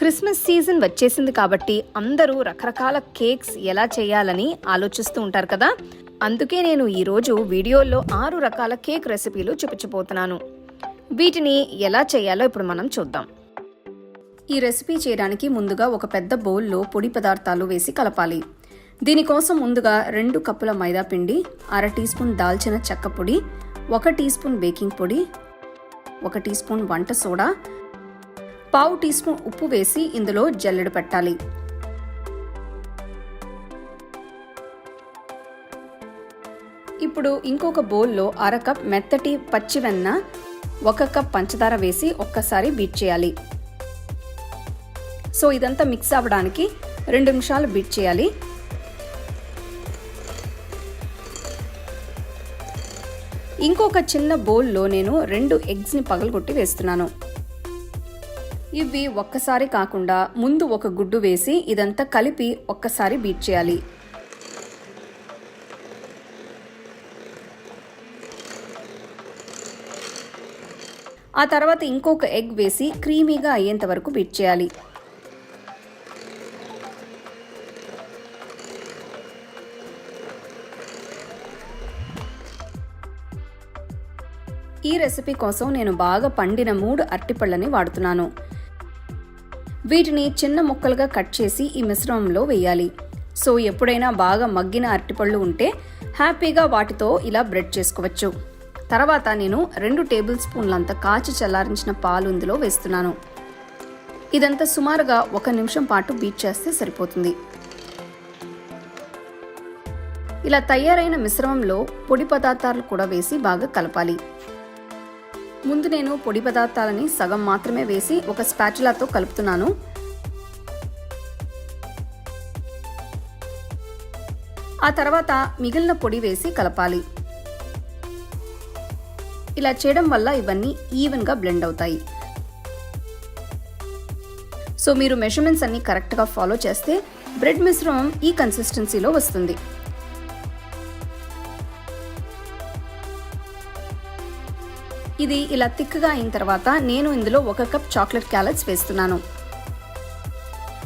Christmas season వచ్చేసింది కాబట్టి అందరూ రకరకాల కేక్స్ ఎలా చేయాలని ఆలోచిస్తూ ఉంటారు కదా? అందుకే నేను ఈరోజు వీడియోలో ఆరు రకాల కేక్ రెసిపీలు చూపించబోతున్నాను. వీటిని ఎలా చేయాలో ఇప్పుడు మనం చూద్దాం. ఈ రెసిపీ చేయడానికి ముందుగా ఒక పెద్ద బౌల్లో పొడి పదార్థాలు వేసి కలపాలి. దీనికోసం ముందుగా రెండు కప్పుల మైదా పిండి అర టీ స్పూన్ దాల్చిన చెక్క పొడి ఒక టీ స్పూన్ బేకింగ్ పొడి ఒక టీ స్పూన్ వంట సోడా పావు టీ స్పూన్ ఉప్పు వేసి ఇందులో జల్లెడ పెట్టాలి. ఇప్పుడు ఇంకొక బౌల్లో అర కప్ మెత్తటి పచ్చి వెన్న ఒక కప్ పంచదార వేసి ఒక్కసారి బీట్ చేయాలి. సో ఇదంతా మిక్స్ అవ్వడానికి రెండు నిమిషాలు బీట్ చేయాలి. ఇంకొక చిన్న బౌల్లో నేను రెండు ఎగ్స్ని పగలగొట్టి వేస్తున్నాను. ఇవి ఒక్కసారి కాకుండా ముందు ఒక గుడ్డు వేసి ఇదంతా కలిపి ఒక్కసారి బీట్ చేయాలి. ఆ తర్వాత ఇంకొక ఎగ్ వేసి క్రీమీగా అయ్యేంత వరకు బీట్ చేయాలి. ఈ రెసిపీ కోసం నేను బాగా పండిన మూడు అరటిపళ్ళని వాడుతున్నాను. వీటిని చిన్న ముక్కలుగా కట్ చేసి ఈ మిశ్రమంలో వేయాలి. సో ఎప్పుడైనా బాగా మగ్గిన అరటిపళ్ళు ఉంటే హ్యాపీగా వాటితో ఇలా బ్రెడ్ చేసుకోవచ్చు. తర్వాత నేను రెండు టేబుల్ స్పూన్లంత కాచి చల్లారించిన పాలు ఇందులో వేస్తున్నాను. ఇదంతా సుమారుగా ఒక నిమిషం పాటు బీట్ చేస్తే సరిపోతుంది. ఇలా తయారైన మిశ్రమంలో పొడి పదార్థాలు కూడా వేసి బాగా కలపాలి. ముందు నేను పొడి పదార్థాలని సగం మాత్రమే వేసి ఒక స్పాచులాతో కలుపుతున్నాను. ఆ తర్వాత మిగిలిన పొడి వేసి కలపాలి. ఇలా చేయడం వల్ల ఇవన్నీ ఈవెన్గా బ్లెండ్ అవుతాయి. సో మీరు మెషర్మెంట్స్ అన్ని కరెక్ట్గా ఫాలో చేస్తే బ్రెడ్ మిశ్రమం ఈ కన్సిస్టెన్సీలో వస్తుంది. ఇది ఇలా థిక్గా అయిన తర్వాత నేను ఇందులో ఒక కప్ చాక్లెట్ క్యాలెట్స్ వేస్తున్నాను.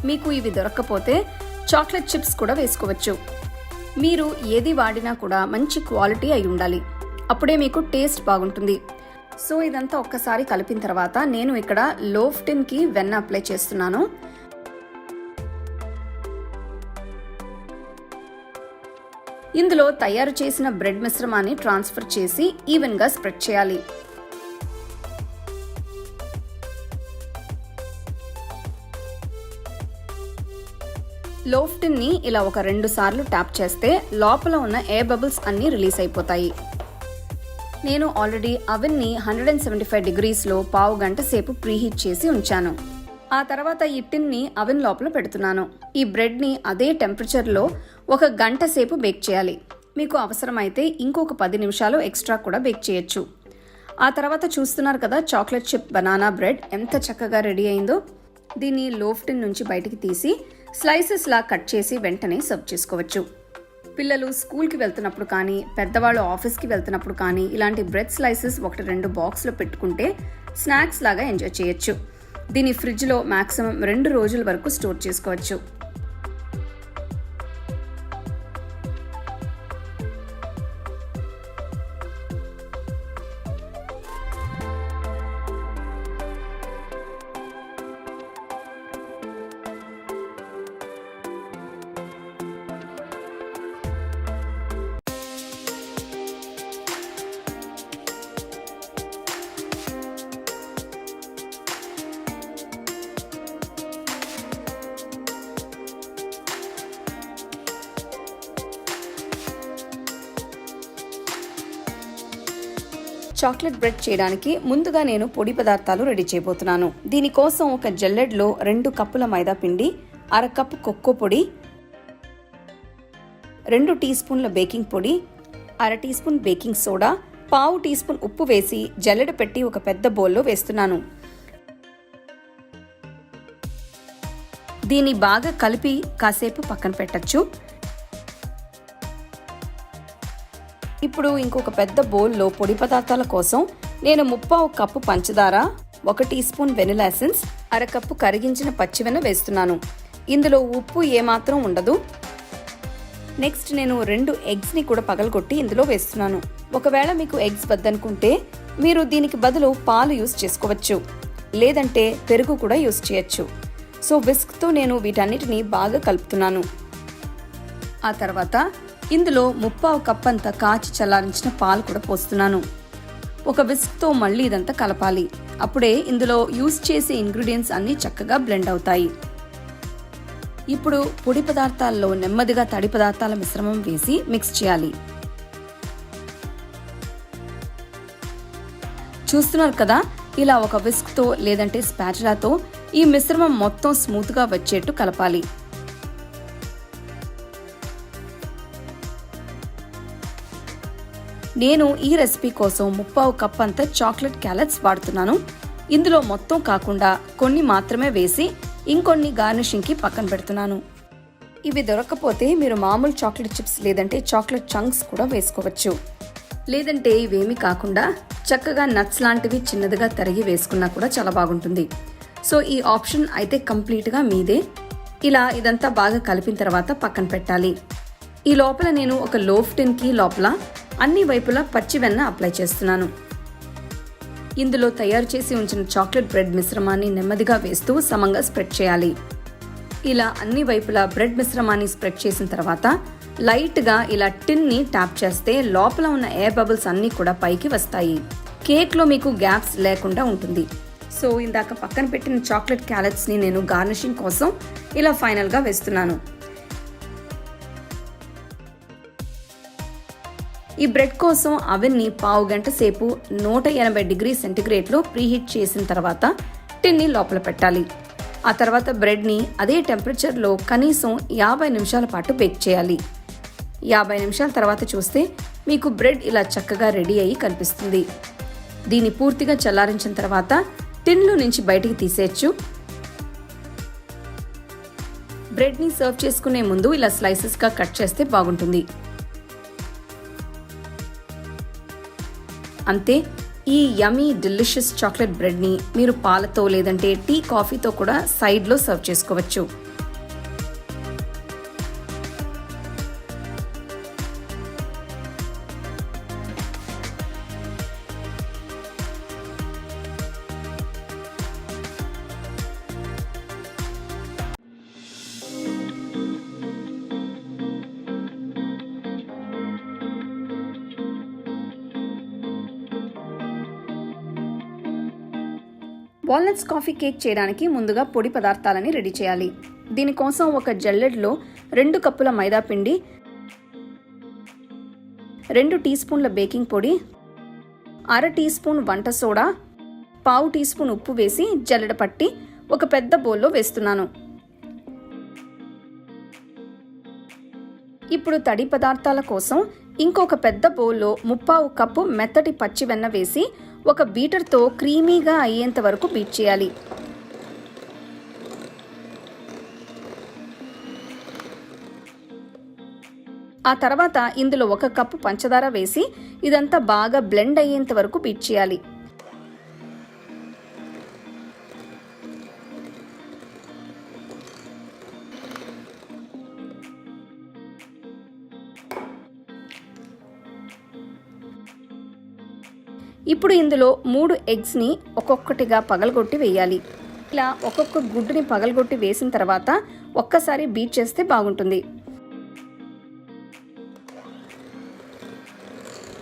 మీకు ఇవి దొరక్కపోతే చాక్లెట్ చిప్స్ కూడా వేసుకోవచ్చు. మీరు ఏది వాడినా కూడా మంచి క్వాలిటీ అయి ఉండాలి. అప్పుడే మీకు టేస్ట్ బాగుంటుంది. సో ఇదంతా ఒక్కసారి కలిపిన తర్వాత నేను ఇక్కడ లోఫ్టిన్కి వెన్న అప్లై చేస్తున్నాను. ఇందులో తయారు చేసిన బ్రెడ్ మిశ్రమాన్ని ట్రాన్స్ఫర్ చేసి ఈవెన్గా స్ప్రెడ్ చేయాలి. లోఫ్టిన్ని ఇలా ఒక రెండు సార్లు ట్యాప్ చేస్తే లోపల ఉన్న ఎయిర్ బబుల్స్ అన్నీ రిలీజ్ అయిపోతాయి. నేను ఆల్రెడీ అవెన్ని హండ్రెడ్ అండ్ సెవెంటీ ఫైవ్ డిగ్రీస్లో పావు గంట సేపు ప్రీహీట్ చేసి ఉంచాను. ఆ తర్వాత ఈ టిన్ని అవెన్ లోపల పెడుతున్నాను. ఈ బ్రెడ్ని అదే టెంపరేచర్లో ఒక గంట సేపు బేక్ చేయాలి. మీకు అవసరమైతే ఇంకొక పది నిమిషాలు ఎక్స్ట్రా కూడా బేక్ చేయొచ్చు. ఆ తర్వాత చూస్తున్నారు కదా చాక్లెట్ చిప్ బనానా బ్రెడ్ ఎంత చక్కగా రెడీ అయిందో. దీన్ని లోఫ్టిన్ నుంచి బయటికి తీసి స్లైసెస్ లా కట్ చేసి వెంటనే సర్వ్ చేసుకోవచ్చు. పిల్లలు స్కూల్కి వెళ్తున్నప్పుడు కానీ పెద్దవాళ్ళు ఆఫీస్కి వెళ్తున్నప్పుడు కానీ ఇలాంటి బ్రెడ్ స్లైసెస్ ఒకటి రెండు బాక్స్లో పెట్టుకుంటే స్నాక్స్ లాగా ఎంజాయ్ చేయొచ్చు. దీన్ని ఫ్రిడ్జ్లో మ్యాక్సిమం రెండు రోజుల వరకు స్టోర్ చేసుకోవచ్చు. చాక్లెట్ బ్రెడ్ చేయడానికి ముందుగా నేను పొడి పదార్థాలు రెడీ చేయబోతున్నాను. దీనికోసం ఒక జల్లెడ్లో రెండు కప్పుల మైదా పిండి అర కప్పు కొక్కో పొడి రెండు టీ స్పూన్ల బేకింగ్ పొడి అర టీ స్పూన్ బేకింగ్ సోడా పావు టీ స్పూన్ ఉప్పు వేసి జల్లెడ పెట్టి ఒక పెద్ద బౌల్లో వేస్తున్నాను. దీన్ని బాగా కలిపి కాసేపు పక్కన పెట్టచ్చు. ఇప్పుడు ఇంకొక పెద్ద బౌల్లో పొడి పదార్థాల కోసం నేను ముప్పావు కప్పు పంచదార ఒక టీ స్పూన్ వెనిలా ఎసెన్స్ అరకప్పు కరిగించిన పచ్చివెన్న వేస్తున్నాను. ఇందులో ఉప్పు ఏమాత్రం ఉండదు. నెక్స్ట్ నేను రెండు ఎగ్స్ని కూడా పగలగొట్టి ఇందులో వేస్తున్నాను. ఒకవేళ మీకు ఎగ్స్ వద్దనుకుంటే మీరు దీనికి బదులు పాలు యూస్ చేసుకోవచ్చు. లేదంటే పెరుగు కూడా యూస్ చేయొచ్చు. సో విస్క్తో నేను వీటన్నిటిని బాగా కలుపుతున్నాను. ఆ తర్వాత ఇందులో ముప్పావు కప్ అంత కాచి చల్లారించిన పాలు కూడా పోస్తున్నాను. ఒక విస్క్తో మళ్ళీ ఇదంతా కలపాలి. అప్పుడే ఇందులో యూస్ చేసే ఇంగ్రీడియంట్స్ అన్నీ చక్కగా బ్లెండ్ అవుతాయి. ఇప్పుడు పొడి పదార్థాల్లో నెమ్మదిగా తడి పదార్థాల మిశ్రమం వేసి మిక్స్ చేయాలి. చూస్తున్నారు కదా? ఇలా ఒక విస్క్తో లేదంటే స్పాచులాతో ఈ మిశ్రమం మొత్తం స్మూత్గా వచ్చేట్టు కలపాలి. నేను ఈ రెసిపీ కోసం ముప్పావు కప్ అంత చాక్లెట్ క్యాలెట్స్ వాడుతున్నాను. ఇందులో మొత్తం కాకుండా కొన్ని మాత్రమే వేసి ఇంకొన్ని గార్నిషింగ్కి పక్కన పెడుతున్నాను. ఇవి దొరకకపోతే మీరు మామూలు చాక్లెట్ చిప్స్ లేదంటే చాక్లెట్ చంక్స్ కూడా వేసుకోవచ్చు. లేదంటే ఇవేమీ కాకుండా చక్కగా నట్స్ లాంటివి చిన్నదిగా తరిగి వేసుకున్నా కూడా చాలా బాగుంటుంది. సో ఈ ఆప్షన్ అయితే కంప్లీట్గా మీదే. ఇలా ఇదంతా బాగా కలిపిన తర్వాత పక్కన పెట్టాలి. ఈ లోపల నేను ఒక లోఫ్ టిన్కి లోపల అన్ని వైపులా పచ్చి వెన్న అప్లై చేస్తున్నాను. ఇందులో తయారు చేసి ఉంచిన చాక్లెట్ బ్రెడ్ మిశ్రమాన్ని నెమ్మదిగా వేస్తూ సమంగా స్ప్రెడ్ చేయాలి. ఇలా అన్ని వైపులా బ్రెడ్ మిశ్రమాన్ని స్ప్రెడ్ చేసిన తర్వాత లైట్గా ఇలా టిన్ని ట్యాప్ చేస్తే లోపల ఉన్న ఎయిర్ బబుల్స్ అన్నీ కూడా పైకి వస్తాయి. కేక్లో మీకు గ్యాప్స్ లేకుండా ఉంటుంది. సో ఇందాక పక్కన పెట్టిన చాక్లెట్ క్యారెట్స్ని నేను గార్నిషింగ్ కోసం ఇలా ఫైనల్గా వేస్తున్నాను. ఈ బ్రెడ్ కోసం అవెన్ని పావు గంట సేపు నూట ఎనభై డిగ్రీ సెంటిగ్రేడ్లో ప్రీహీట్ చేసిన తర్వాత టిన్ని లోపల పెట్టాలి. ఆ తర్వాత బ్రెడ్ని అదే టెంపరేచర్లో కనీసం యాభై నిమిషాల పాటు బేక్ చేయాలి. యాభై నిమిషాల తర్వాత చూస్తే మీకు బ్రెడ్ ఇలా చక్కగా రెడీ అయ్యి కనిపిస్తుంది. దీన్ని పూర్తిగా చల్లారించిన తర్వాత టిన్లో నుంచి బయటికి తీసేయచ్చు. బ్రెడ్ని సర్వ్ చేసుకునే ముందు ఇలా స్లైసెస్గా కట్ చేస్తే బాగుంటుంది. అంతే ఈ యమీ డెలిషియస్ చాక్లెట్ బ్రెడ్ని మీరు పాలతో లేదంటే టీ కాఫీతో కూడా సైడ్లో సర్వ్ చేసుకోవచ్చు. వాల్నట్స్ కాఫీ కేక్ చేయడానికి ముందుగా పొడి పదార్థాలని రెడీ చేయాలి. దీనికోసం ఒక జల్లెడ్లో రెండు కప్పుల మైదా పిండి రెండు టీ స్పూన్ల బేకింగ్ పొడి అర టీ స్పూన్ వంట సోడా పావు టీ స్పూన్ ఉప్పు వేసి జల్లెడ పట్టి ఒక పెద్ద బౌల్లో వేస్తున్నాను. ఇప్పుడు తడి పదార్థాల కోసం ఇంకొక పెద్ద బౌల్లో ముప్పావు కప్పు మెత్తటి పచ్చి వెన్న వేసి ఒక బీటర్తో క్రీమీగా అయ్యేంత వరకు బీట్ చేయాలి. ఆ తర్వాత ఇందులో ఒక కప్పు పంచదార వేసి ఇదంతా బాగా బ్లెండ్ అయ్యేంత వరకు బీట్ చేయాలి. ఇప్పుడు ఇందులో మూడు ఎగ్స్ని ఒక్కొక్కటిగా పగలగొట్టి వేయాలి. ఇలా ఒక్కొక్క గుడ్డుని పగలగొట్టి వేసిన తర్వాత ఒక్కసారి బీట్ చేస్తే బాగుంటుంది.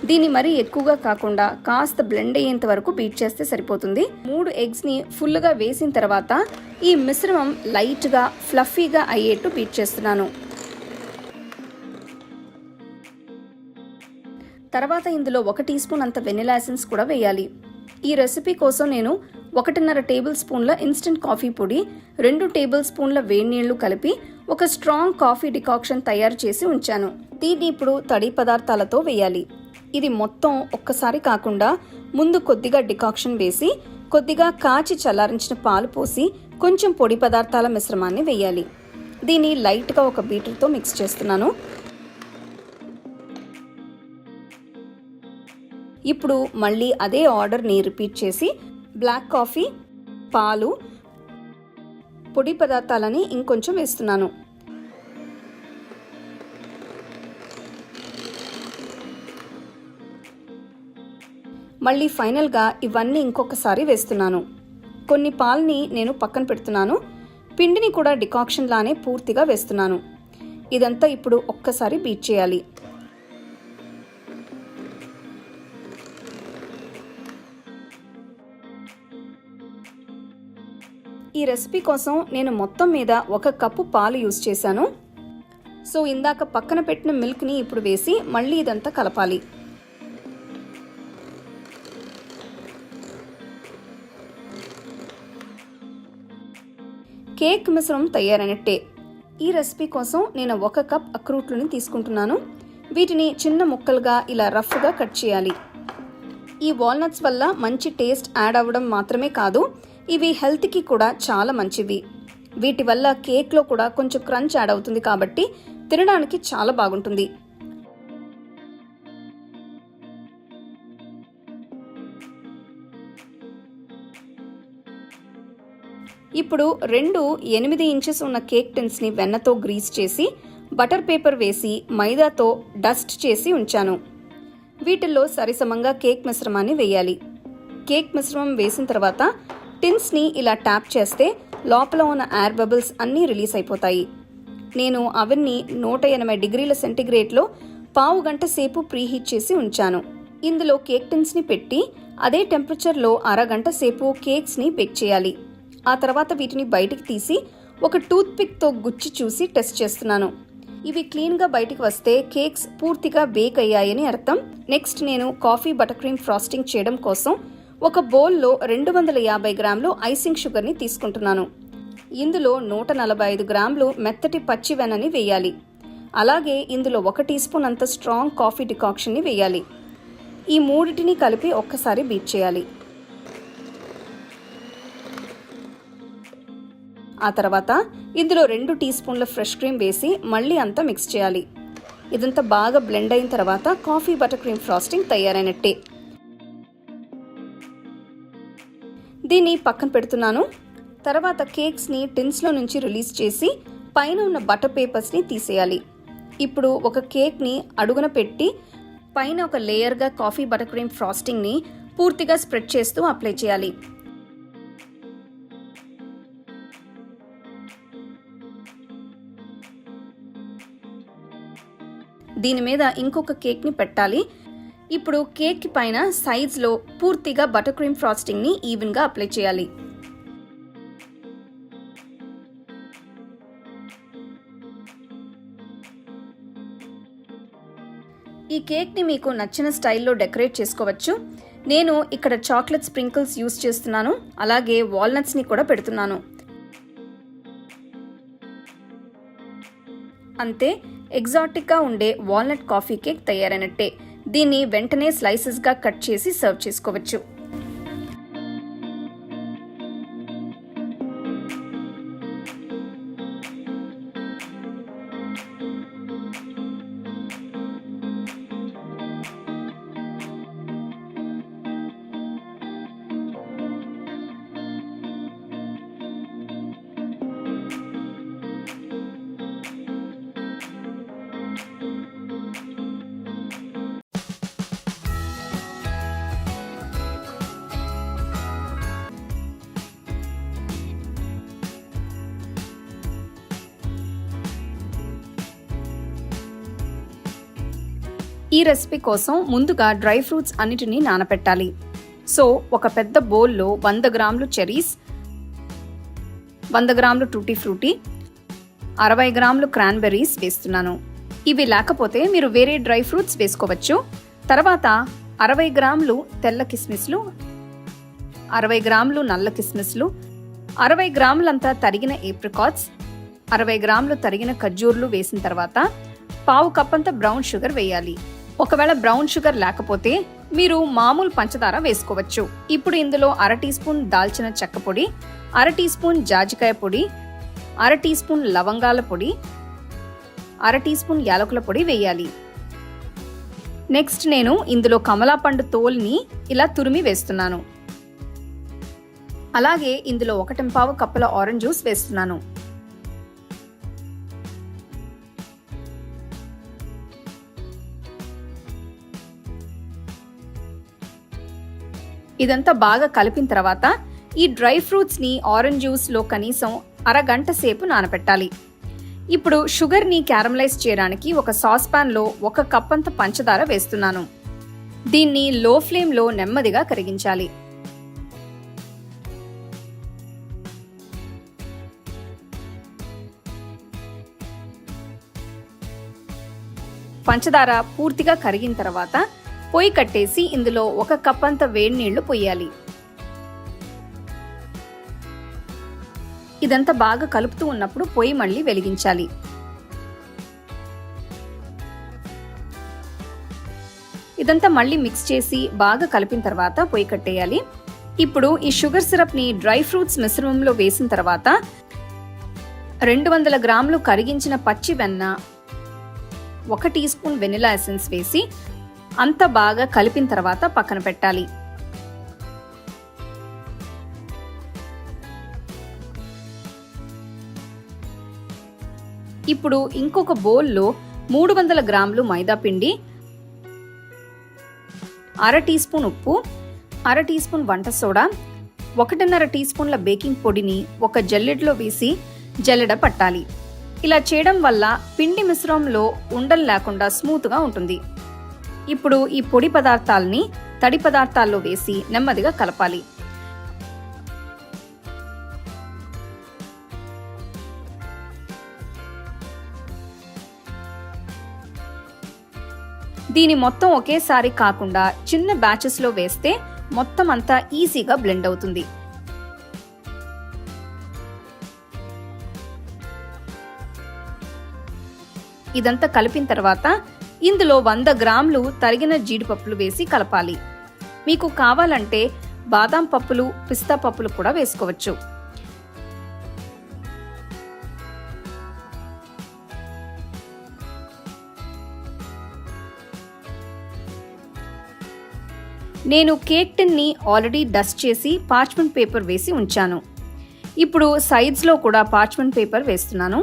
దీన్ని మరీ ఎక్కువగా కాకుండా కాస్త బ్లెండ్ అయ్యేంత వరకు బీట్ చేస్తే సరిపోతుంది. మూడు ఎగ్స్ని ఫుల్గా వేసిన తర్వాత ఈ మిశ్రమం లైట్గా ఫ్లఫీగా అయ్యేట్టు బీట్ చేస్తున్నాను. తర్వాత ఇందులో ఒక టీ స్పూన్ అంత వెనిలా ఎసెన్స్ కూడా వేయాలి. ఈ రెసిపీ కోసం నేను ఒకటిన్నర టేబుల్ స్పూన్ల ఇన్స్టెంట్ కాఫీ పొడి రెండు టేబుల్ స్పూన్ల వేడి నీళ్ళు కలిపి ఒక స్ట్రాంగ్ కాఫీ డికాక్షన్ తయారు చేసి ఉంచాను. దీన్ని ఇప్పుడు తడి పదార్థాలతో వేయాలి. ఇది మొత్తం ఒక్కసారి కాకుండా ముందు కొద్దిగా డికాక్షన్ వేసి కొద్దిగా కాచి చల్లారించిన పాలు పోసి కొంచెం పొడి పదార్థాల మిశ్రమాన్ని వేయాలి. దీన్ని లైట్గా ఒక బీటర్తో మిక్స్ చేస్తున్నాను. ఇప్పుడు మళ్ళీ అదే ఆర్డర్ని రిపీట్ చేసి బ్లాక్ కాఫీ పాలు పొడి పదార్థాలని ఇంకొంచెం వేస్తున్నాను. మళ్ళీ ఫైనల్గా ఇవన్నీ ఇంకొకసారి వేస్తున్నాను. కొన్ని పాలని నేను పక్కన పెడుతున్నాను. పిండిని కూడా డికాక్షన్ లానే పూర్తిగా వేస్తున్నాను. ఇదంతా ఇప్పుడు ఒక్కసారి బీట్ చేయాలి. ఈ రెసిపీ కోసం నేను మొత్తం మీద ఒక కప్పు పాలు యూజ్ చేశాను. సో ఇందాక పక్కన పెట్టిన మిల్క్ని ఇప్పుడు వేసి మళ్ళీ ఇదంతా కలపాలి. కేక్ మిశ్రమం తయారైనట్టే. ఈ రెసిపీ కోసం నేను ఒక కప్ అక్రూట్లని తీసుకుంటున్నాను. వీటిని చిన్న ముక్కలుగా ఇలా రఫ్గా కట్ చేయాలి. ఈ వాల్నట్స్ వల్ల మంచి టేస్ట్ యాడ్ అవ్వడం మాత్రమే కాదు ఇవి హెల్త్కి కూడా చాలా మంచివి. వీటి వల్ల కేక్లో కూడా కొంచెం క్రంచ్ యాడ్ అవుతుంది కాబట్టి తినడానికి చాలా బాగుంటుంది. ఇప్పుడు రెండు ఎనిమిది ఇంచెస్ ఉన్న కేక్ టిన్స్ని వెన్నతో గ్రీస్ చేసి బటర్ పేపర్ వేసి మైదాతో డస్ట్ చేసి ఉంచాను. వీటిల్లో సరిసమంగా కేక్ మిశ్రమాన్ని వేయాలి. కేక్ మిశ్రమం వేసిన తర్వాత టిన్స్ని ఇలా ట్యాప్ చేస్తే లోపల ఉన్న ఎయిర్ బబుల్స్ అన్నీ రిలీజ్ అయిపోతాయి. నేను అవన్నీ నూట ఎనభై డిగ్రీల సెంటిగ్రేడ్లో పావు గంట సేపు ప్రీహీట్ చేసి ఉంచాను. ఇందులో కేక్ టిన్స్ని పెట్టి అదే టెంపరేచర్లో అరగంట సేపు కేక్స్ని బేక్ చేయాలి. ఆ తర్వాత వీటిని బయటికి తీసి ఒక టూత్ పిక్తో గుచ్చి చూసి టెస్ట్ చేస్తున్నాను. ఇవి క్లీన్గా బయటికి వస్తే కేక్స్ పూర్తిగా బేక్ అయ్యాయని అర్థం. నెక్స్ట్ నేను కాఫీ బటర్ క్రీమ్ ఫ్రాస్టింగ్ చేయడం కోసం ఒక బౌల్లో రెండు వందల యాభై గ్రాములు ఐసింగ్ షుగర్ని తీసుకుంటున్నాను. ఇందులో నూట నలభై ఐదు గ్రాములు మెత్తటి పచ్చి వెనని వేయాలి. అలాగే ఇందులో ఒక టీ స్పూన్ అంత స్ట్రాంగ్ కాఫీ డికాక్షన్ని వేయాలి. ఈ మూడిటిని కలిపి ఒక్కసారి బీట్ చేయాలి. ఆ తర్వాత ఇందులో రెండు టీ స్పూన్ల ఫ్రెష్ క్రీమ్ వేసి మళ్ళీ అంతా మిక్స్ చేయాలి. ఇదంతా బాగా బ్లెండ్ అయిన తర్వాత కాఫీ బటర్ క్రీమ్ ఫ్రాస్టింగ్ తయారైనట్టే. దీన్ని పక్కన పెడుతున్నాను. తర్వాత కేక్స్ని టిన్స్లో నుంచి రిలీజ్ చేసి పైన ఉన్న బటర్ పేపర్స్ని తీసేయాలి. ఇప్పుడు ఒక కేక్ని అడుగున పెట్టి పైన ఒక లేయర్గా కాఫీ బటర్ క్రీమ్ ఫ్రాస్టింగ్ని పూర్తిగా స్ప్రెడ్ చేస్తూ అప్లై చేయాలి. దీని మీద ఇంకొక కేక్ని పెట్టాలి. ఇప్పుడు కేక్ పైన సైజ్లో పూర్తిగా బటర్ క్రీమ్ ఫ్రాస్టింగ్ని ఈవెన్గా అప్లై చేయాలి. ఈ కేక్ని మీకు నచ్చిన స్టైల్లో డెకరేట్ చేసుకోవచ్చు. నేను ఇక్కడ చాక్లెట్ స్ప్రింకిల్స్ యూస్ చేస్తున్నాను. అలాగే వాల్నట్స్ని కూడా పెడుతున్నాను. అంతే ఎగ్జాటిక్గా ఉండే వాల్నట్ కాఫీ కేక్ తయారైనట్టే. దీన్ని వెంటనే స్లైసెస్గా కట్ చేసి సర్వ్ చేసుకోవచ్చు. ఈ రెసిపీ కోసం ముందుగా డ్రై ఫ్రూట్స్ అన్నిటినీ నానపెట్టాలి. సో ఒక పెద్ద బౌల్లో వంద గ్రాములు చెరీస్ వంద గ్రాములు టూటీ ఫ్రూటీ అరవై గ్రాములు క్రాన్బెర్రీస్ వేస్తున్నాను. ఇవి లేకపోతే మీరు వేరే డ్రై ఫ్రూట్స్ వేసుకోవచ్చు. తర్వాత అరవై గ్రాములు తెల్ల కిస్మిస్లు అరవై గ్రాములు నల్ల కిస్మిస్లు అరవై గ్రాములంతా తరిగిన ఏప్రికాట్స్ అరవై గ్రాములు తరిగిన ఖర్జూర్లు వేసిన తర్వాత పావు కప్పంత బ్రౌన్ షుగర్ వేయాలి. ఒకవేళ బ్రౌన్ షుగర్ లేకపోతే మీరు మామూలు పంచదార వేసుకోవచ్చు. ఇప్పుడు ఇందులో అర టీ స్పూన్ దాల్చిన చెక్క పొడి అర టీ స్పూన్ జాజికాయ పొడి అర టీ స్పూన్ లవంగాల పొడి అర టీ స్పూన్ యాలకుల పొడి వేయాలి. నెక్స్ట్ నేను ఇందులో కమలా పండు తోల్ని ఇలా తురిమి వేస్తున్నాను. అలాగే ఇందులో ఒకటింపావు కప్పుల ఆరెంజ్ జ్యూస్ వేస్తున్నాను. ఇదంతా బాగా కలిపిన తర్వాత ఈ డ్రై ఫ్రూట్స్ని ఆరెంజ్ జ్యూస్లో కనీసం అరగంట సేపు నానబెట్టాలి ఇప్పుడు షుగర్ని క్యారమలైజ్ చేయడానికి ఒక సాస్లో ఒక కప్ అంత పంచదార వేస్తున్నాను. దీన్ని లో ఫ్లేమ్లో నెమ్మదిగా కరిగించాలి. పంచదార పూర్తిగా కరిగిన తర్వాత పొయ్యి కట్టేసి ఇందులో ఒక కప్ అంత వేడి నీళ్ళు పొయ్యాలి. ఇదంతా బాగా కలుపుతూ ఉన్నప్పుడు పొయ్యి మళ్ళీ వెలిగించాలి. ఇదంతా మళ్ళీ మిక్స్ చేసి బాగా కలిపిన తర్వాత పొయ్యి కట్టేయాలి. ఇప్పుడు ఈ షుగర్ సిరప్ని డ్రై ఫ్రూట్స్ మిశ్రమంలో వేసిన తర్వాత రెండు వందల గ్రాములు కరిగించిన పచ్చి వెన్న ఒక టీ స్పూన్ వెనిలా ఎసెన్స్ వేసి అంత బాగా కలిపిన తర్వాత పక్కన పెట్టాలి. ఇప్పుడు ఇంకొక బౌల్లో మూడు వందల గ్రాములు మైదా పిండి అర టీ స్పూన్ ఉప్పు అర టీ స్పూన్ వంట సోడా ఒకటిన్నర టీ స్పూన్ల బేకింగ్ పొడిని ఒక జల్లెడలో వేసి జల్లెడ పట్టాలి. ఇలా చేయడం వల్ల పిండి మిశ్రమంలో ఉండలు లేకుండా స్మూత్గా ఉంటుంది. ఇప్పుడు ఈ పొడి పదార్థాలని తడి పదార్థాల్లో వేసి నెమ్మదిగా కలపాలి. దీని మొత్తం ఒకేసారి కాకుండా చిన్న బ్యాచెస్లో వేస్తే మొత్తం అంతా ఈజీగా బ్లెండ్ అవుతుంది. ఇదంతా కలిపిన తర్వాత ఇందులో వంద గ్రాములు తరిగిన జీడిపప్పులు వేసి కలపాలి. మీకు కావాలంటే బాదాం పప్పులు పిస్తా పప్పులు కూడా వేసుకోవచ్చు. నేను కేక్ టిన్ని ఆల్రెడీ డస్ట్ చేసి పార్చ్మెంట్ పేపర్ వేసి ఉంచాను. ఇప్పుడు సైడ్స్లో కూడా పార్చ్మెంట్ పేపర్ వేస్తున్నాను.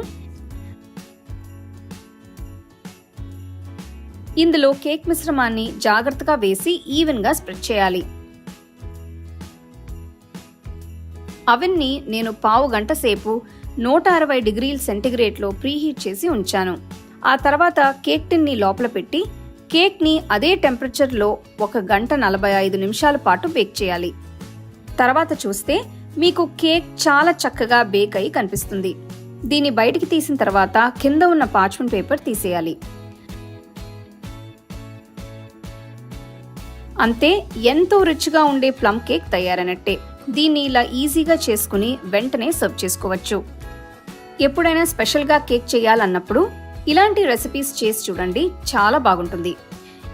ఇందులో కేక్ మిశ్రమాన్ని జాగ్రత్తగా వేసి ఈవెన్గా స్ప్రెడ్ చేయాలి. అవన్నీ నేను పావు గంట సేపు నూట అరవై డిగ్రీల సెంటిగ్రేడ్లో ప్రీహీట్ చేసి ఉంచాను. ఆ తర్వాత కేక్ టిన్ని లోపల పెట్టి కేక్ని అదే టెంపరేచర్లో ఒక గంట నలభై ఐదు నిమిషాల పాటు బేక్ చేయాలి. తర్వాత చూస్తే మీకు కేక్ చాలా చక్కగా బేక్ అయి కనిపిస్తుంది. దీన్ని బయటికి తీసిన తర్వాత కింద ఉన్న పార్చ్మెంట్ పేపర్ తీసేయాలి. అంతే ఎంతో రుచిగా ఉండే ప్లమ్ కేక్ తయారైనట్టే. దీన్ని ఇలా ఈజీగా చేసుకుని వెంటనే సర్వ్ చేసుకోవచ్చు. ఎప్పుడైనా స్పెషల్గా కేక్ చేయాలన్నప్పుడు ఇలాంటి రెసిపీస్ చేసి చూడండి చాలా బాగుంటుంది.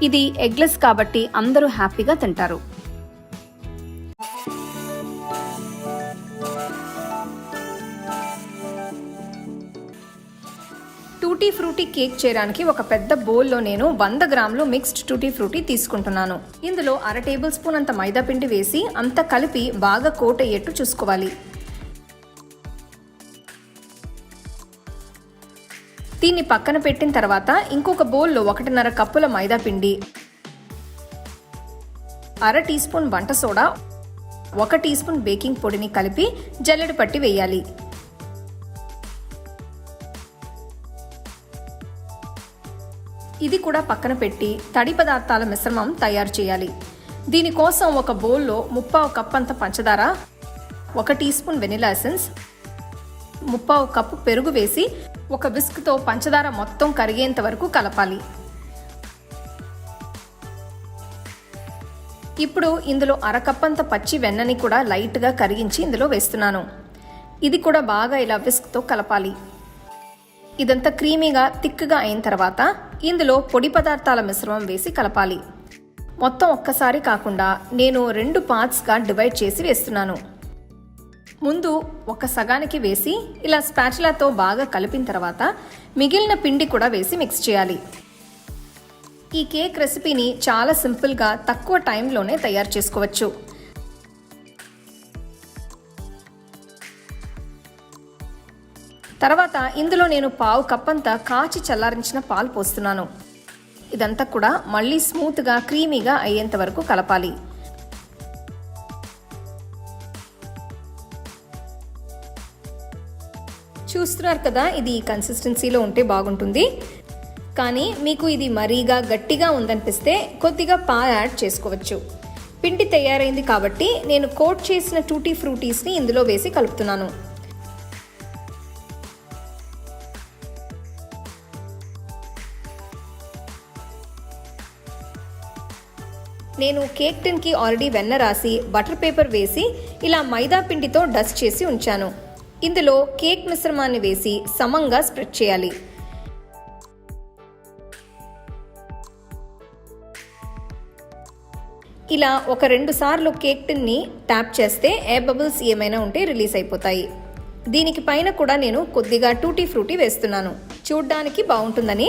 ఇది ఎగ్లెస్ కాబట్టి అందరూ హ్యాపీగా తింటారు. టూటీ ఫ్రూటీ కేక్ చేయడానికి ఒక పెద్ద బౌల్లో నేను వంద గ్రాములు మిక్స్డ్ టూటీ ఫ్రూటీ తీసుకుంటున్నాను. ఇందులో అర టేబుల్ స్పూన్ అంత మైదా పిండి వేసి అంత కలిపి బాగా కోట్ అయ్యేట్టు చూసుకోవాలి. దీన్ని పక్కన పెట్టిన తర్వాత ఇంకొక బౌల్లో ఒకటిన్నర కప్పుల మైదా పిండి అర టీ స్పూన్ వంట సోడా ఒక టీ స్పూన్ బేకింగ్ పొడిని కలిపి జల్లెడ పట్టి వేయాలి. ఇది కూడా పక్కన పెట్టి తడి పదార్థాల మిశ్రమం తయారు చేయాలి. దీనికోసం ఒక బౌల్లో ముప్పావు కప్ అంత పంచదార ఒక టీ స్పూన్ వెనిలా ఎసెన్స్ ముప్పావు కప్పు పెరుగు వేసి ఒక విస్క్తో పంచదార మొత్తం కరిగేంత వరకు కలపాలి. ఇప్పుడు ఇందులో అరకప్పంత పచ్చి వెన్నని కూడా లైట్గా కరిగించి ఇందులో వేస్తున్నాను. ఇది కూడా బాగా ఇలా విస్క్తో కలపాలి. ఇదంతా క్రీమీగా థిక్గా అయిన తర్వాత ఇందులో పొడి పదార్థాల మిశ్రమం వేసి కలపాలి. మొత్తం ఒక్కసారి కాకుండా నేను రెండు పార్ట్స్గా డివైడ్ చేసి వేస్తున్నాను. ముందు ఒక సగానికి వేసి ఇలా స్పాచులాతో బాగా కలిపిన తర్వాత మిగిలిన పిండి కూడా వేసి మిక్స్ చేయాలి. ఈ కేక్ రెసిపీని చాలా సింపుల్గా తక్కువ టైంలోనే తయారు చేసుకోవచ్చు. తర్వాత ఇందులో నేను పావు కప్పంతా కాచి చల్లారించిన పాలు పోస్తున్నాను. ఇదంతా కూడా మళ్ళీ స్మూత్గా క్రీమీగా అయ్యేంత వరకు కలపాలి. చూస్తున్నారు కదా ఇది కన్సిస్టెన్సీలో ఉంటే బాగుంటుంది. కానీ మీకు ఇది మరీగా గట్టిగా ఉందనిపిస్తే కొద్దిగా పాలు యాడ్ చేసుకోవచ్చు. పిండి తయారైంది కాబట్టి నేను కోట్ చేసిన టూటీ ఫ్రూటీస్ని ఇందులో వేసి కలుపుతున్నాను. నేను కేక్ టిన్కి ఆల్రెడీ వెన్న రాసి బటర్ పేపర్ వేసి ఇలా మైదా పిండితో డస్ట్ చేసి ఉంచాను. ఇందులో కేక్ మిశ్రమాన్ని వేసి సమంగా స్ప్రెడ్ చేయాలి. ఇలా ఒక రెండు సార్లు కేక్ టిన్ని ట్యాప్ చేస్తే ఎయిర్ బబుల్స్ ఏమైనా ఉంటే రిలీజ్ అయిపోతాయి. దీనికి పైన కూడా నేను కొద్దిగా టూటీ ఫ్రూటీ వేస్తున్నాను. చూడ్డానికి బాగుంటుందని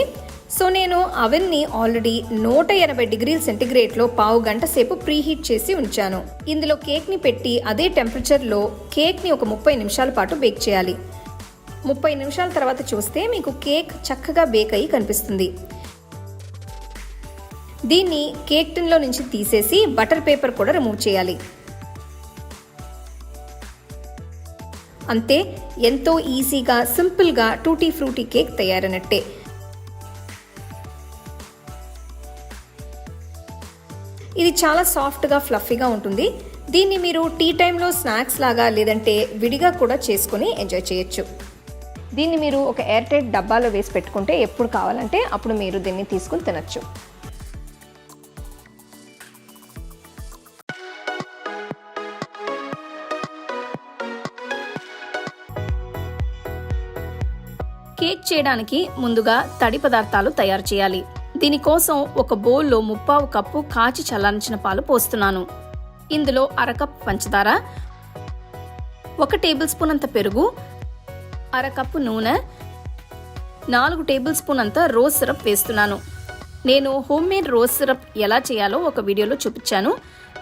సో నేను అవెన్ని ఆల్రెడీ నూట ఎనభై డిగ్రీల సెంటిగ్రేడ్లో పావు గంట సేపు ప్రీహీట్ చేసి ఉంచాను. ఇందులో కేక్ని పెట్టి అదే టెంపరేచర్లో కేక్ని ఒక ముప్పై నిమిషాల పాటు బేక్ చేయాలి. ముప్పై నిమిషాల తర్వాత చూస్తే మీకు కేక్ చక్కగా బేక్ అయ్యి కనిపిస్తుంది. దీన్ని కేక్ టిన్లో నుంచి తీసేసి బటర్ పేపర్ కూడా రిమూవ్ చేయాలి. అంతే ఎంతో ఈజీగా సింపుల్గా టూటీ ఫ్రూటీ కేక్ తయారైనట్టే. ఇది చాలా సాఫ్ట్గా ఫ్లఫీగా ఉంటుంది. దీన్ని మీరు టీ టైంలో స్నాక్స్ లాగా లేదంటే విడిగా కూడా చేసుకొని ఎంజాయ్ చేయొచ్చు. దీన్ని మీరు ఒక ఎయిర్ టైట్ డబ్బాలో వేసి పెట్టుకుంటే ఎప్పుడు కావాలంటే అప్పుడు మీరు దీన్ని తీసుకుని తినచ్చు. కేక్ చేయడానికి ముందుగా తడి పదార్థాలు తయారు చేయాలి. దీనికోసం ఒక బౌల్లో ముప్పావు కప్పు కాచి చల్లారించిన పాలు పోస్తున్నాను. ఇందులో అరకప్ పంచదార ఒక టేబుల్ స్పూన్ అంత పెరుగు అరకప్పు నూనె నాలుగు టేబుల్ స్పూన్ అంత రోజ్ సిరప్ వేస్తున్నాను. నేను హోమ్ మేడ్ రోజ్ సిరప్ ఎలా చేయాలో ఒక వీడియోలో చూపించాను.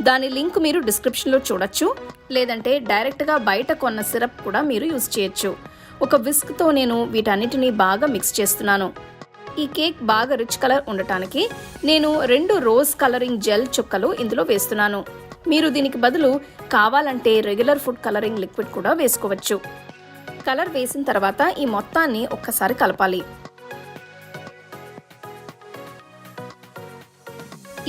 దాని లింక్ మీరు డిస్క్రిప్షన్లో చూడొచ్చు. లేదంటే డైరెక్ట్గా బయట కొన్న సిరప్ కూడా మీరు యూజ్ చేయొచ్చు. ఒక విస్క్తో నేను వీటన్నిటిని బాగా మిక్స్ చేస్తున్నాను. ఈ కేక్ బాగా రిచ్ కలర్ ఉండటానికి నేను రెండు రోజ్ కలరింగ్ జెల్ చుక్కలు ఇందులో వేస్తున్నాను. మీరు దీనికి బదులు కావాలంటే రెగ్యులర్ ఫుడ్ కలరింగ్ లిక్విడ్ కూడా వేసుకోవచ్చు. కలర్ వేసిన తర్వాత ఈ మొత్తాన్ని ఒక్కసారి కలపాలి.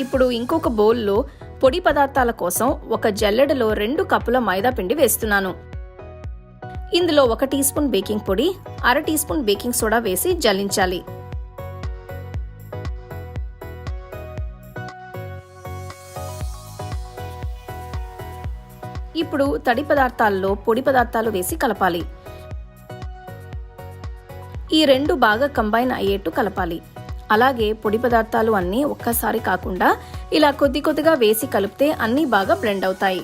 ఇప్పుడు ఇంకొక బౌల్లో పొడి పదార్థాల కోసం ఒక జల్లెడలో రెండు కప్పుల మైదా పిండి వేస్తున్నాను. ఇందులో ఒక టీ స్పూన్ బేకింగ్ పొడి అర టీ స్పూన్ బేకింగ్ సోడా వేసి జల్లించాలి. ఇప్పుడు తడి పదార్థాల్లో పొడి పదార్థాలు వేసి కలపాలి. ఈ రెండు బాగా కంబైన్ అయ్యేట్టు కలపాలి. అలాగే పొడి పదార్థాలు అన్నీ ఒక్కసారి కాకుండా ఇలా కొద్ది కొద్దిగా వేసి కలిపితే అన్నీ బాగా బ్లెండ్ అవుతాయి.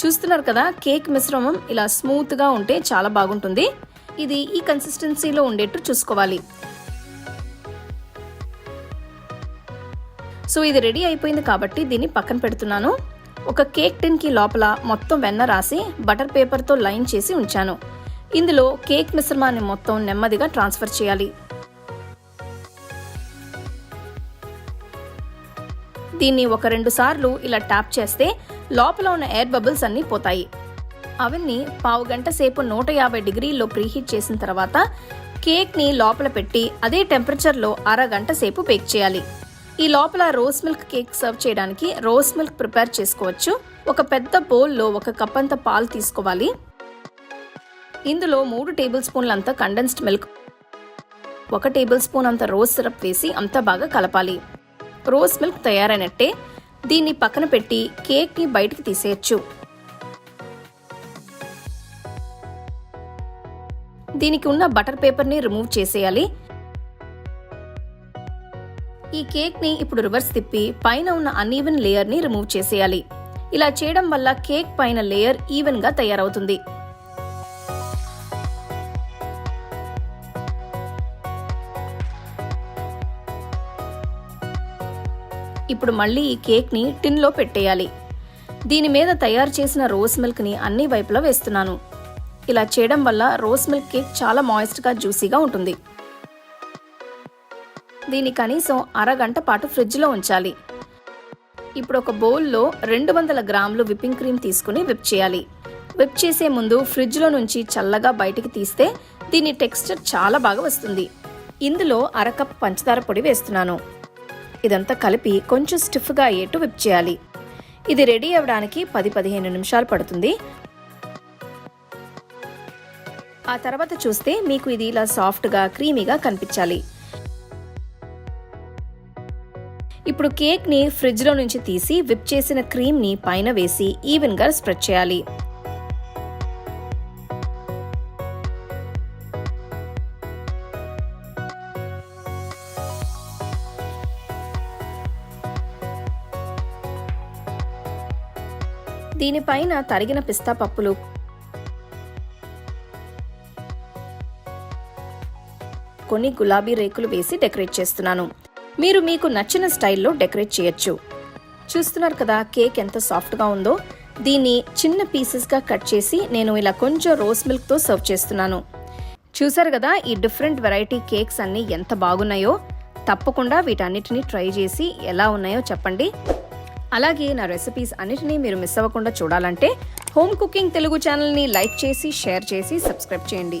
చూస్తున్నారు కదా కేక్ మిశ్రమం ఇలా స్మూత్గా ఉంటే చాలా బాగుంటుంది. ఇది ఈ కన్సిస్టెన్సీలో ఉండేట్టు చూసుకోవాలి. సో ఇది రెడీ అయిపోయింది కాబట్టి దీన్ని పక్కన పెడుతున్నాను. ఒక కేక్ టిన్కి లోపల మొత్తం వెన్న రాసి బటర్ పేపర్తో లైన్ చేసి ఉంచాను. ఇందులో కేక్ మిశ్రమాన్ని మొత్తం నెమ్మదిగా ట్రాన్స్ఫర్ చేయాలి. దీన్ని ఒక రెండు సార్లు ఇలా ట్యాప్ చేస్తే లోపల ఉన్న ఎయిర్ బబుల్స్ అన్నీ పోతాయి. అవన్నీ పావు గంట సేపు నూట యాభై డిగ్రీల్లో ప్రీహీట్ చేసిన తర్వాత కేక్ని లోపల పెట్టి అదే టెంపరేచర్లో అరగంట సేపు బేక్ చేయాలి. ఈ లోపల రోస్ మిల్క్ కేక్ సర్వ్ చేయడానికి రోస్ మిల్క్ ప్రిపేర్ చేసుకోవచ్చు. ఒక పెద్ద బౌల్లో ఒక కప్ అంత పాలు తీసుకోవాలి. ఇందులో మూడు టేబుల్ స్పూన్ల అంత కండెన్స్డ్ మిల్క్ ఒక టేబుల్ స్పూన్ అంత రోజ్ సిరప్ వేసి అంతా బాగా కలపాలి. రోజ్ మిల్క్ తయారైనట్టే దీన్ని పక్కన పెట్టి కేక్ని బయటికి తీసేయచ్చు. దీనికి ఉన్న బటర్ పేపర్ని రిమూవ్ చేసేయాలి. ఈ కేక్ని ఇప్పుడు రివర్స్ తిప్పి పైన ఉన్న అన్ఈవెన్ లేయర్ని రిమూవ్ చేసేయాలి. ఇలా చేయడం వల్ల కేక్ పైన లేయర్ ఈవెన్గా తయారవుతుంది. ఇప్పుడు మళ్ళీ ఈ కేక్ని టిన్లో పెట్టేయాలి. దీని మీద తయారు చేసిన రోస్ మిల్క్ని అన్ని వైపులా వేస్తున్నాను. ఇలా చేయడం వల్ల రోస్ మిల్క్ కేక్ చాలా మాయిస్ట్గా జ్యూసీగా ఉంటుంది. దీన్ని కనీసం అరగంట పాటు ఫ్రిడ్జ్లో ఉంచాలి. ఇప్పుడు ఒక బౌల్లో రెండు వందల గ్రాములు విప్పింగ్ క్రీమ్ తీసుకుని విప్ చేయాలి. విప్ చేసే ముందు ఫ్రిడ్జ్లో నుంచి చల్లగా బయటికి తీస్తే దీని టెక్స్చర్ చాలా బాగా వస్తుంది. ఇందులో అరకప్ పంచదార పొడి వేస్తున్నాను. ఇదంతా కలిపి కొంచెం స్టిఫ్గా అయ్యేట్టు విప్ చేయాలి. ఇది రెడీ అవ్వడానికి పది పదిహేను నిమిషాలు పడుతుంది. ఆ తర్వాత చూస్తే మీకు ఇది ఇలా సాఫ్ట్గా క్రీమీగా కనిపించాలి. ఇప్పుడు కేక్ని ఫ్రిడ్జ్లో నుంచి తీసి విప్ చేసిన క్రీమ్ని పైన వేసి ఈవెన్గా స్ప్రెడ్ చేయాలి. దీనిపైన తరిగిన పిస్తా పప్పులు. కొన్ని గులాబీ రేకులు వేసి డెకరేట్ చేస్తున్నాను. మీరు మీకు నచ్చిన స్టైల్లో డెకరేట్ చేయొచ్చు. చూస్తున్నారు కదా కేక్ ఎంత సాఫ్ట్గా ఉందో. దీన్ని చిన్న పీసెస్గా కట్ చేసి నేను ఇలా కొంచెం రోస్ మిల్క్తో సర్వ్ చేస్తున్నాను. చూసారు కదా ఈ డిఫరెంట్ వెరైటీ కేక్స్ అన్నీ ఎంత బాగున్నాయో. తప్పకుండా వీటన్నిటిని ట్రై చేసి ఎలా ఉన్నాయో చెప్పండి. అలాగే నా రెసిపీస్ అన్నిటినీ మీరు మిస్ అవ్వకుండా చూడాలంటే హోమ్ కుకింగ్ తెలుగు ఛానల్ని లైక్ చేసి షేర్ చేసి సబ్స్క్రైబ్ చేయండి.